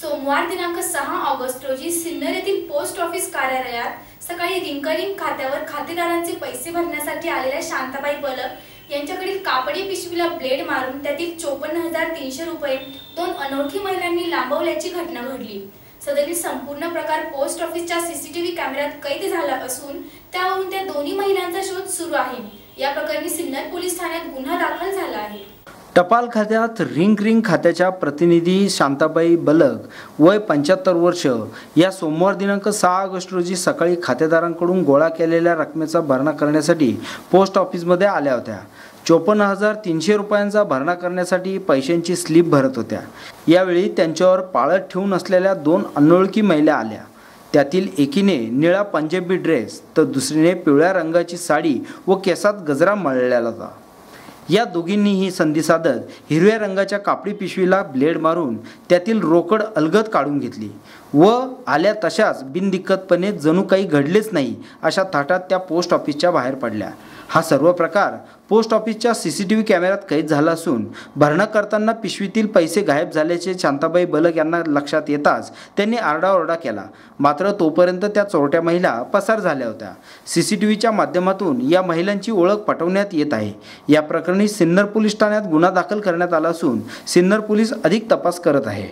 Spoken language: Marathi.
सोमवार दिनांक सहा ऑगस्ट रोजी सिन्नर येथील पोस्ट ऑफिस कार्यालयात सकाळी रिंकरिंग खात्यावर खातेदारांचे पैसे भरण्यासाठी आलेल्या शांताबाई बलक यांच्याकडील कापडी पिशवीला ब्लेड मारून त्यातील चोपन्न हजार तीनशे रुपये दोन अनोळखी महिलांनी लांबवल्याची घटना घडली. सदरील संपूर्ण प्रकार पोस्ट ऑफिसच्या सीसीटीव्ही कॅमेऱ्यात कैद झाला असून त्यावरून त्या दोन्ही महिलांचा शोध सुरू आहे. या प्रकरणी सिन्नर पोलीस ठाण्यात गुन्हा दाखल झाला आहे. टपाल खात्यात रिंग रिंग खात्याच्या प्रतिनिधी शांताबाई बलक वय पंच्याहत्तर वर्ष. या सोमवार दिनांक सहा ऑगस्ट रोजी सकाळी खातेदारांकडून गोळा केलेल्या रकमेचा भरणा करण्यासाठी पोस्ट ऑफिसमध्ये आल्या होत्या. चोपन्न हजार तीनशे रुपयांचा भरणा करण्यासाठी पैशांची स्लिप भरत होत्या. यावेळी त्यांच्यावर पाळत ठेवून असलेल्या दोन अनोळखी महिला आल्या. त्यातील एकीने निळा पंजाबी ड्रेस तर दुसरीने पिवळ्या रंगाची साडी व केसात गजरा मळलेला होता. या दोघींनी ही संधी साधत हिरव्या रंगाच्या कापडी पिशवीला ब्लेड मारून त्यातील रोकड अलगद काढून घेतली. व आल्या तशाच बिनदिक्कतपणे जणू काही घडलेच नाही अशा थाटात त्या पोस्ट ऑफिसच्या बाहेर पडल्या. हा सर्व प्रकार पोस्ट ऑफिसच्या सी सी टी व्ही कॅमेऱ्यात कैद झाला असून भरणा करताना पिशवीतील पैसे गायब झाल्याचे शांताबाई बलक यांना लक्षात येताच त्यांनी आरडाओरडा केला. मात्र तोपर्यंत त्या चोरट्या महिला पसार झाल्या होत्या. सी सी टी व्हीच्या माध्यमातून या महिलांची ओळख पटवण्यात येत आहे. या प्रकरणी सिन्नर पोलीस ठाण्यात गुन्हा दाखल करण्यात आला असून सिन्नर पोलीस अधिक तपास करत आहे.